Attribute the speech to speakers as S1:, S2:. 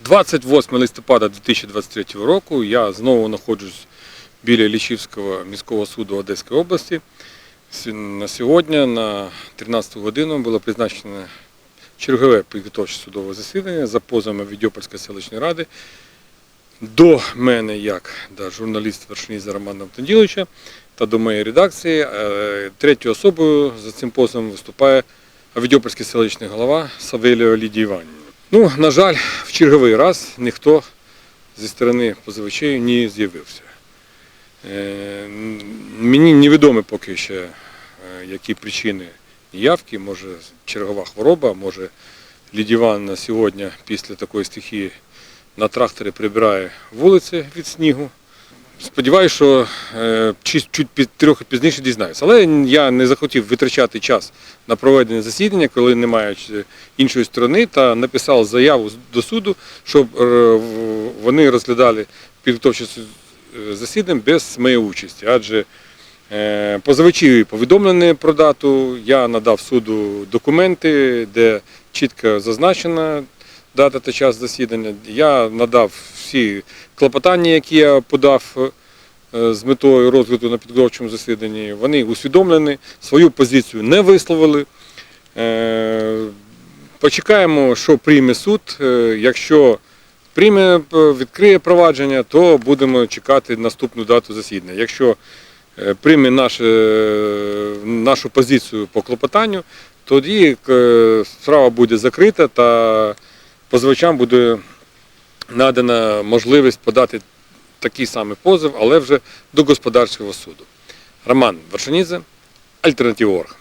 S1: 28 листопада 2023 року я знову знаходжусь біля Лічівського міського суду Одеської області. На сьогодні на 13 годину було призначено чергове підготовче судове засідання за позовами Відьопольської селищної ради до мене, як до журналіста Вершиніза Романа Антонділовича та до моєї редакції. Е, Третьою особою за цим позовом виступає Відьопольський селищний голова Савеліо Лідія Іванівна. Ну, на жаль, в черговий раз ніхто зі сторони позивачів не з'явився. Е, Мені невідомо поки ще, е, які причини явки, може чергова хвороба, може Лідія Івановна сьогодні після такої стихії на тракторі прибирає вулиці від снігу. Сподіваюся, що е, чуть, під, трохи пізніше дізнаюся. Але я не захотів витрачати час на проведення засідання, коли немає е, іншої сторони, та написав заяву до суду, щоб е, вони розглядали підготовче засідання без моєї участі. Адже позивачі повідомлені про дату, я надав суду документи, де чітко зазначена дата та час засідання. Я надав всі клопотання, які я подав е, з метою розгляду на підготовчому засіданні. Вони усвідомлені, свою позицію не висловили. Е, Почекаємо, що прийме суд. Е, Якщо прийме відкриє провадження, то будемо чекати наступну дату засідання. Якщо прийме наше, нашу позицію по клопотанню, тоді справа буде закрита та позивачам буде надана можливість подати такий самий позов, але вже до господарського суду. Роман Вершинідзе, Альтернатива.орг.